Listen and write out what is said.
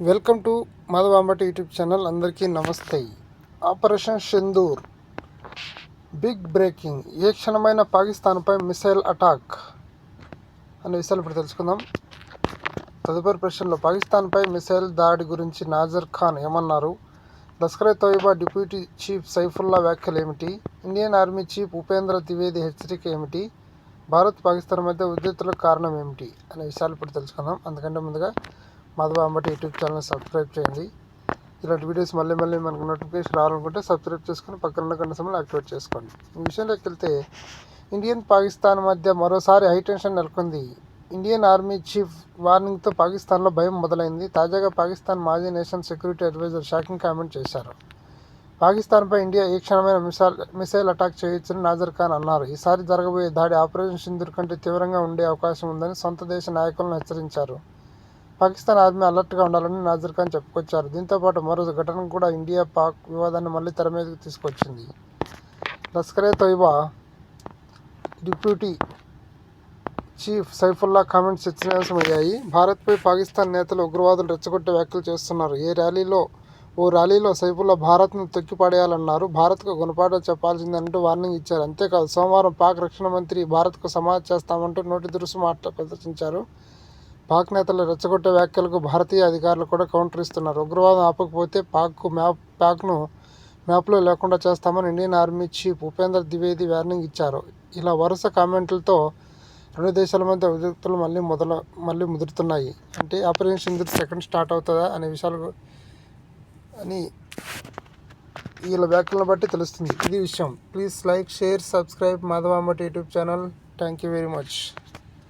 Welcome to Madhava Ambati YouTube channel. అందరికీ నమస్తే. Operation Sindoor big breaking ఏ క్షణమైన పాకిస్తాన్పై మిసైల్ అటాక్ అనే విషయాలు ఇప్పుడు తెలుసుకుందాం. తదుపరి ప్రశ్నలో పాకిస్తాన్పై మిసైల్ దాడి గురించి నాజర్ ఖాన్ ఏమన్నారు? లష్కర్ తోయిబా డిప్యూటీ చీఫ్ సైఫుల్లా వ్యాఖ్యలు ఏమిటి? Indian army chief Upendra Dwivedi హెచ్చరిక ఏమిటి? భారత్ పాకిస్తాన్ మధ్య ఉద్రిక్తలకు కారణం ఏమిటి? అనే విషయాలు ఇప్పుడు తెలుసుకుందాం. అందుకంటే ముందుగా Madhava Ambati YouTube channel subscribe చేయండి. ఇలాంటి వీడియోస్ మళ్ళీ మళ్ళీ మనకు నోటిఫికేషన్ రావాలనుకుంటే సబ్స్క్రైబ్ చేసుకుని పక్కన ఉన్న గంట సమయంలో యాక్టివేట్ చేసుకోండి. ఈ విషయంలోకి వెళ్తే ఇండియన్ పాకిస్తాన్ మధ్య మరోసారి హైటెన్షన్ నెలకొంది. ఇండియన్ ఆర్మీ చీఫ్ వార్నింగ్తో పాకిస్తాన్లో భయం మొదలైంది. తాజాగా పాకిస్తాన్ మాజీ national security advisor shocking comment చేశారు. పాకిస్తాన్పై ఇండియా ఏ క్షణమైన మిసైల్ మిసైల్ అటాక్ చేయొచ్చని నాజర్ ఖాన్ అన్నారు. ఈసారి జరగబోయే దాడి ఆపరేషన్ సింధూర్ కంటే తీవ్రంగా ఉండే అవకాశం ఉందని సొంత దేశ నాయకులను హెచ్చరించారు. పాకిస్తాన్ ఆర్మీ అలర్ట్గా ఉండాలని నాజర్ ఖాన్ చెప్పుకొచ్చారు. దీంతో పాటు మరో ఘటన కూడా ఇండియా పాక్ వివాదాన్ని మళ్ళీ తెర మీదకి తీసుకొచ్చింది. Lashkare Taiba deputy chief Saifullah comments చర్చనీయాంశమయ్యాయి భారత్పై పాకిస్తాన్ నేతలు ఉగ్రవాదులు రెచ్చగొట్టే వ్యాఖ్యలు చేస్తున్నారు. ఏ ర్యాలీలో ఓ ర్యాలీలో సైఫుల్లా భారత్ను తొక్కిపడేయాలన్నారు. భారత్కు గుణపాఠం చెప్పాల్సిందంటూ వార్నింగ్ ఇచ్చారు. అంతేకాదు సోమవారం పాక్ రక్షణ మంత్రి భారత్కు సమాధి చేస్తామంటూ నోటి దురుసు మాట ప్రదర్శించారు. పాక్ నేతలు రెచ్చగొట్టే వ్యాఖ్యలకు భారతీయ అధికారులు కూడా కౌంటర్ ఇస్తున్నారు. ఉగ్రవాదం ఆపకపోతే పాక్కు మ్యాప్ పాక్ను మ్యాప్లో లేకుండా చేస్తామని Indian army chief Upendra Dwivedi warning ఇచ్చారు. ఇలా వరుస కామెంట్లతో రెండు దేశాల మధ్య ఉద్రిక్తలు మళ్ళీ మొదల మళ్ళీ ముదురుతున్నాయి. అంటే ఆపరేషన్ సింధూర్ సెకండ్ స్టార్ట్ అవుతుందా అనే విషయాలు అని వీళ్ళ వ్యాఖ్యలను బట్టి తెలుస్తుంది. ఇది విషయం. Please like share subscribe Madhava Ambati YouTube channel. Thank you very much.